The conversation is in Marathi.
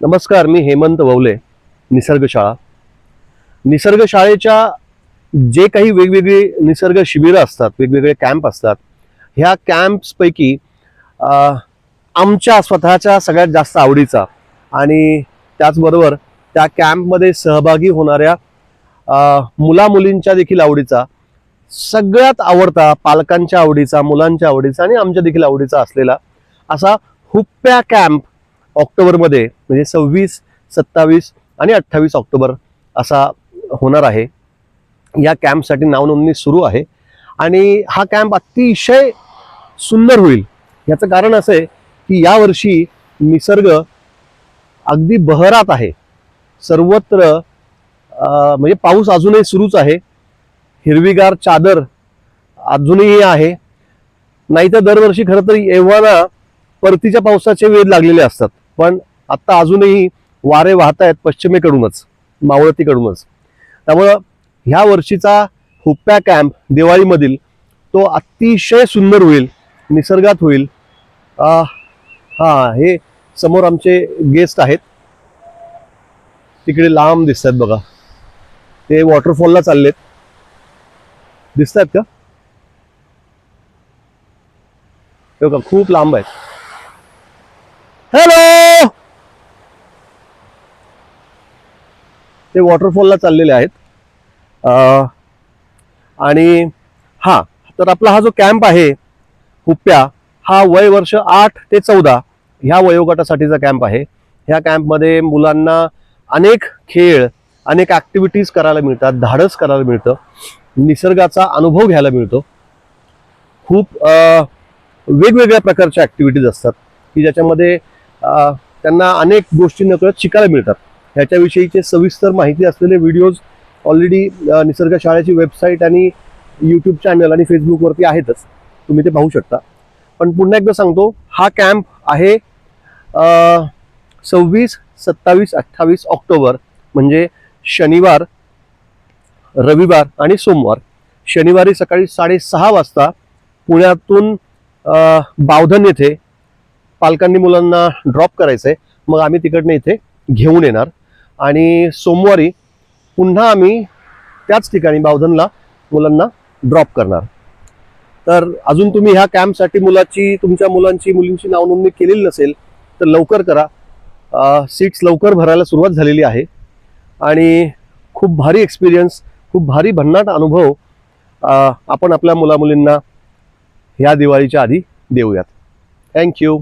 नमस्कार मी हेमंत ववले निसर्गशाळा निसर्गशाळेच्या जे काही वेगवेगळी निसर्ग शिबिरं असतात वेगवेगळे कॅम्प असतात ह्या कॅम्प्सपैकी आमच्या स्वतःच्या सगळ्यात जास्त आवडीचा आणि त्याचबरोबर त्या कॅम्पमध्ये सहभागी होणाऱ्या मुलामुलींच्या देखील आवडीचा सगळ्यात आवडता पालकांच्या आवडीचा मुलांच्या आवडीचा आणि आमच्या देखील आवडीचा असलेला असा हुप्प्या कॅम्प ऑक्टोबरमध्ये म्हणजे सव्वीस सत्तावीस आणि अठ्ठावीस ऑक्टोबर असा होणार आहे. या कॅम्पसाठी नावनोंदणी सुरू आहे आणि हा कॅम्प अतिशय सुंदर होईल. याचं कारण असं आहे की यावर्षी निसर्ग अगदी बहरात आहे. सर्वत्र म्हणजे पाऊस अजूनही सुरूच आहे. हिरवीगार चादर अजूनही आहे. नाहीतर दरवर्षी खरं तर एव्हाना परतीच्या पावसाचे वेध लागलेले असतात. पण आता अजूनही वारे वाहत आहेत पश्चिमेकडूनच मावळतीकडूनच. त्यामुळं ह्या वर्षीचा हुप्प्या कॅम्प दिवाळीमधील तो अतिशय सुंदर होईल निसर्गात होईल. हां हा हे समोर आमचे गेस्ट आहेत. तिकडे लांब दिसत आहेत बघा. ते वॉटरफॉलला चाललेत. दिसत आहेत का खूप लांब आहेत. हॅलो ते वॉटरफॉलला चाललेले आहेत. आणि हा तर आपला हा जो कॅम्प आहे हुप्प्या हा वय वर्ष आठ ते चौदा ह्या वयोगटासाठीचा कॅम्प आहे. ह्या कॅम्पमध्ये मुलांना अनेक खेळ अनेक ॲक्टिव्हिटीज करायला मिळतात धाडस करायला मिळतं निसर्गाचा अनुभव घ्यायला मिळतो. खूप वेगवेगळ्या प्रकारच्या ॲक्टिव्हिटीज असतात की ज्याच्यामध्ये त्यांना अनेक गोष्टी नकळत शिकायला मिळतात. ह्याच्याविषयीचे सविस्तर माहिती असलेले व्हिडिओज ऑलरेडी निसर्ग शाळेची वेबसाईट आणि यूट्यूब चॅनल आणि फेसबुकवरती आहेतच. तुम्ही ते पाहू शकता. पण पुन्हा एकदा सांगतो हा कॅम्प आहे सव्वीस सत्तावीस अठ्ठावीस ऑक्टोबर म्हणजे शनिवार रविवार आणि सोमवार. शनिवारी सकाळी साडेसहा वाजता पुण्यातून बावधन येथे पालकांनी मुलांना ड्रॉप करायचं आहे मग आम्ही तिकडनं इथे घेऊन येणार. आणि सोमवारी पुन्हा आम्ही त्याच ठिकाणी बावधनला मुलांना ड्रॉप करणार. तर अजून तुम्ही ह्या कॅम्पसाठी मुलाची तुमच्या मुलांची मुलींची नावनोंदणी केलेली नसेल तर लवकर करा. सीट्स लवकर भरायला सुरुवात झालेली आहे. आणि खूप भारी एक्सपिरियन्स खूप भारी भन्नाट अनुभव आपण आपल्या मुलामुलींना ह्या दिवाळीच्या आधी देऊयात. थँक्यू